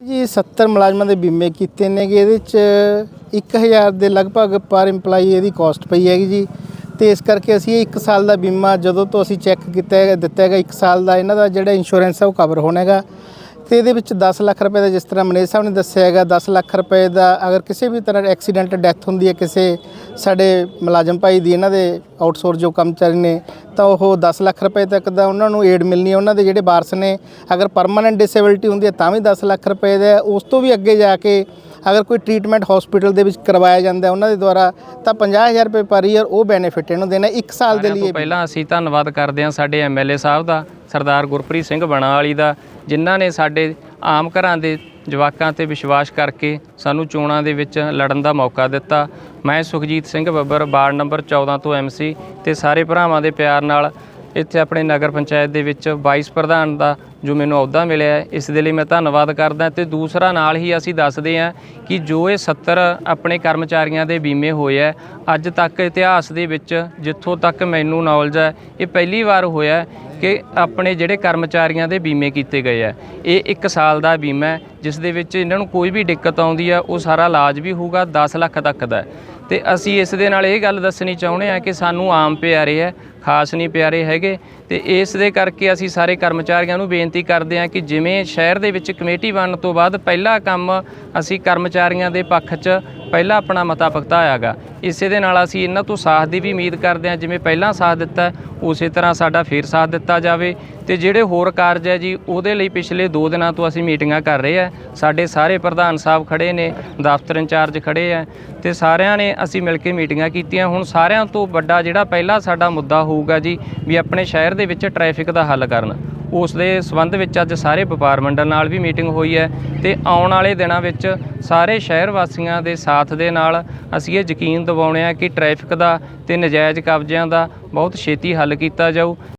ਜੀ 70 ਮੁਲਾਜ਼ਮਾਂ ਦੇ ਬੀਮੇ ਕੀਤੇ ਨੇਗੇ। ਇਹਦੇ ਚ 1000 ਦੇ ਲਗਭਗ ਪਰ EMPLOYE ਇਹਦੀ ਕਾਸਟ ਪਈ ਹੈਗੀ ਜੀ। ਤੇ ਇਸ ਕਰਕੇ ਅਸੀਂ ਇਹ 1 ਸਾਲ ਦਾ ਬੀਮਾ ਜਦੋਂ ਤੋਂ ਅਸੀਂ ਚੈੱਕ ਕੀਤਾ ਹੈਗਾ, ਦਿੱਤਾ ਹੈਗਾ 1 ਸਾਲ ਦਾ ਇਹਨਾਂ ਦਾ ਜਿਹੜਾ ਇੰਸ਼ੋਰੈਂਸ ਹੈ ਉਹ ਕਵਰ ਹੋਣਾ ਹੈਗਾ। ਤੇ ਇਹਦੇ ਵਿੱਚ 10 ਲੱਖ ਰੁਪਏ ਦਾ ਜਿਸ ਤਰ੍ਹਾਂ ਮਨੇਜ ਸਾਹਿਬ ਨੇ ਦੱਸਿਆ ਹੈਗਾ 10 ਲੱਖ ਰੁਪਏ ਦਾ ਅਗਰ ਕਿਸੇ ਵੀ ਤਰ੍ਹਾਂ ਐਕਸੀਡੈਂਟ ਡੈਥ ਹੁੰਦੀ ਹੈ ਕਿਸੇ ਸਾਡੇ ਮੁਲਾਜ਼ਮ ਭਾਈ ਦੀ ਇਹਨਾਂ ਦੇ ਆਊਟਸੋਰਸ ਜੋ ਕਰਮਚਾਰੀ ਨੇ ਤਾਂ ਉਹ 10 ਲੱਖ ਰੁਪਏ ਤੱਕ ਦਾ ਉਹਨਾਂ ਨੂੰ ਏਡ ਮਿਲਣੀ ਹੈ ਉਹਨਾਂ ਦੇ ਜਿਹੜੇ ਵਾਰਸ ਨੇ ਅਗਰ ਪਰਮਾਨੈਂਟ ਡਿਸੇਬਿਲਟੀ ਹੁੰਦੀ ਹੈ ਤਾਂ ਵੀ 10 ਲੱਖ ਰੁਪਏ ਦਾ। ਉਸ ਤੋਂ ਵੀ ਅੱਗੇ ਜਾ ਕੇ ਅਗਰ ਕੋਈ ਟ੍ਰੀਟਮੈਂਟ ਹਸਪੀਟਲ ਦੇ ਵਿੱਚ ਕਰਵਾਇਆ ਜਾਂਦਾ ਉਹਨਾਂ ਦੇ ਦੁਆਰਾ ਤਾਂ 50000 ਰੁਪਏ ਪਰ ਈਅਰ ਉਹ ਬੈਨੀਫਿਟ ਇਹਨੂੰ ਦੇਣਾ 1 ਸਾਲ ਦੇ ਲਈ ਪਹਿਲਾਂ ਅਸੀਂ ਧੰਨਵਾਦ ਕਰਦੇ ਹਾਂ ਸਾਡੇ ਐਮਐਲਏ ਸਾਹਿਬ ਦਾ ਸਰਦਾਰ ਗੁਰਪ੍ਰੀਤ ਸਿੰਘ ਬਣਾ ਵਾਲੀ ਦਾ ਜਿਨ੍ਹਾਂ ਨੇ ਸਾਡੇ ਆਮ ਘਰਾਂ ਦੇ ਜਵਾਕਾਂ ਤੇ ਵਿਸ਼ਵਾਸ ਕਰਕੇ ਸਾਨੂੰ ਚੋਣਾਂ ਦੇ ਵਿੱਚ ਲੜਨ ਦਾ ਮੌਕਾ ਦਿੱਤਾ। ਮੈਂ ਸੁਖਜੀਤ ਸਿੰਘ ਬੱਬਰ, ਵਾਰਡ ਨੰਬਰ 14 ਤੋਂ ਐਮਸੀ ਤੇ ਸਾਰੇ ਭਰਾਵਾਂ ਦੇ ਪਿਆਰ ਨਾਲ ਇੱਥੇ ਆਪਣੇ ਨਗਰ ਪੰਚਾਇਤ ਦੇ ਵਿੱਚ ਵਾਈਸ ਪ੍ਰਧਾਨ ਦਾ ਜੋ ਮੈਨੂੰ ਅਹੁਦਾ ਮਿਲਿਆ ਹੈ, ਇਸ ਦੇ ਲਈ ਮੈਂ ਧੰਨਵਾਦ ਕਰਦਾ ਤੇ ਦੂਸਰਾ ਨਾਲ ਹੀ ਅਸੀਂ ਦੱਸਦੇ ਹਾਂ ਕਿ ਜੋ ਇਹ 70 ਆਪਣੇ ਕਰਮਚਾਰੀਆਂ ਦੇ ਬੀਮੇ ਹੋਏ ਹੈ, ਅੱਜ ਤੱਕ ਇਤਿਹਾਸ ਦੇ ਵਿੱਚ ਜਿੱਥੋਂ ਤੱਕ ਮੈਨੂੰ ਨੌਲੇਜ ਹੈ, ਇਹ ਪਹਿਲੀ ਵਾਰ ਹੋਇਆ ਕਿ ਆਪਣੇ ਜਿਹੜੇ ਕਰਮਚਾਰੀਆਂ ਦੇ ਬੀਮੇ ਕੀਤੇ ਗਏ ਆ ਇਹ 1 ਸਾਲ ਦਾ ਬੀਮਾ ਹੈ, ਜਿਸ ਦੇ ਵਿੱਚ ਇਹਨਾਂ ਨੂੰ ਕੋਈ ਵੀ ਦਿੱਕਤ ਆਉਂਦੀ ਹੈ, ਉਹ ਸਾਰਾ ਇਲਾਜ ਵੀ ਹੋਊਗਾ 10 ਲੱਖ ਤੱਕ ਦਾ ਹੈ। ਤੇ ਅਸੀਂ ਇਸ ਦੇ ਨਾਲ ਇਹ ਗੱਲ ਦੱਸਣੀ ਚਾਹੁੰਦੇ ਆ ਕਿ ਸਾਨੂੰ ਆਮ ਪਿਆਰੇ ਹੈ, ਖਾਸ ਨਹੀਂ ਪਿਆਰੇ ਹੈਗੇ, ਤੇ ਇਸ ਦੇ ਕਰਕੇ ਅਸੀਂ ਸਾਰੇ ਕਰਮਚਾਰੀਆਂ ਨੂੰ ਬੇਨਤੀ ਬੇਨਤੀ ਕਰਦੇ ਹਾਂ ਕਿ ਜਿਵੇਂ ਸ਼ਹਿਰ ਦੇ ਵਿੱਚ ਕਮੇਟੀ ਬਣਨ ਤੋਂ ਬਾਅਦ ਪਹਿਲਾ ਕੰਮ ਅਸੀਂ ਕਰਮਚਾਰੀਆਂ ਦੇ ਪੱਖ 'ਚ ਪਹਿਲਾ ਆਪਣਾ ਮਤਾ ਭੁਗਤਾਇਆਗਾ। ਇਸੇ ਦੇ ਨਾਲ ਅਸੀਂ ਇਹਨਾਂ ਤੋਂ ਸਾਥ ਦੀ ਵੀ ਉਮੀਦ ਕਰਦੇ ਹਾਂ, ਜਿਵੇਂ ਪਹਿਲਾਂ ਸਾਥ ਦਿੱਤਾ, ਉਸੇ ਤਰ੍ਹਾਂ ਸਾਡਾ ਫੇਰ ਸਾਥ ਦਿੱਤਾ ਜਾਵੇ। ਤੇ ਜਿਹੜੇ ਹੋਰ ਕਾਰਜ ਹੈ ਜੀ, ਉਹਦੇ ਲਈ ਪਿਛਲੇ 2 ਦਿਨਾਂ ਤੋਂ ਅਸੀਂ ਮੀਟਿੰਗਾਂ ਕਰ ਰਹੇ ਆ ਸਾਡੇ ਸਾਰੇ ਪ੍ਰਧਾਨ ਸਾਹਿਬ ਖੜੇ ਨੇ, ਦਫ਼ਤਰ ਇੰਚਾਰਜ ਖੜੇ ਆ, ਤੇ ਸਾਰਿਆਂ ਨੇ ਅਸੀਂ ਮਿਲ ਕੇ ਮੀਟਿੰਗਾਂ ਕੀਤੀਆਂ। ਹੁਣ ਸਾਰਿਆਂ ਤੋਂ ਵੱਡਾ ਜਿਹੜਾ ਪਹਿਲਾ ਸਾਡਾ ਮੁੱਦਾ ਹੋਊਗਾ ਜੀ, ਵੀ ਆਪਣੇ ਸ਼ਹਿਰ ਦੇ ਵਿੱਚ ਟ੍ਰੈਫਿਕ ਦਾ ਹੱਲ ਕਰਨ। ਉਸ ਦੇ ਸਬੰਧ ਵਿੱਚ ਅੱਜ ਸਾਰੇ ਵਪਾਰ ਮੰਡਲ ਨਾਲ ਵੀ ਮੀਟਿੰਗ ਹੋਈ ਹੈ ਤੇ ਆਉਣ ਵਾਲੇ ਦਿਨਾਂ ਵਿੱਚ ਸਾਰੇ ਸ਼ਹਿਰ ਵਾਸੀਆਂ ਦੇ ਸਾਥ ਦੇ ਨਾਲ ਅਸੀਂ ਇਹ ਯਕੀਨ ਦਿਵਾਉਣੇ ਆ ਕਿ ਟ੍ਰੈਫਿਕ ਦਾ ਤੇ ਨਜਾਇਜ਼ ਕਬਜ਼ਿਆਂ ਦਾ ਬਹੁਤ ਛੇਤੀ ਹੱਲ ਕੀਤਾ ਜਾਊ।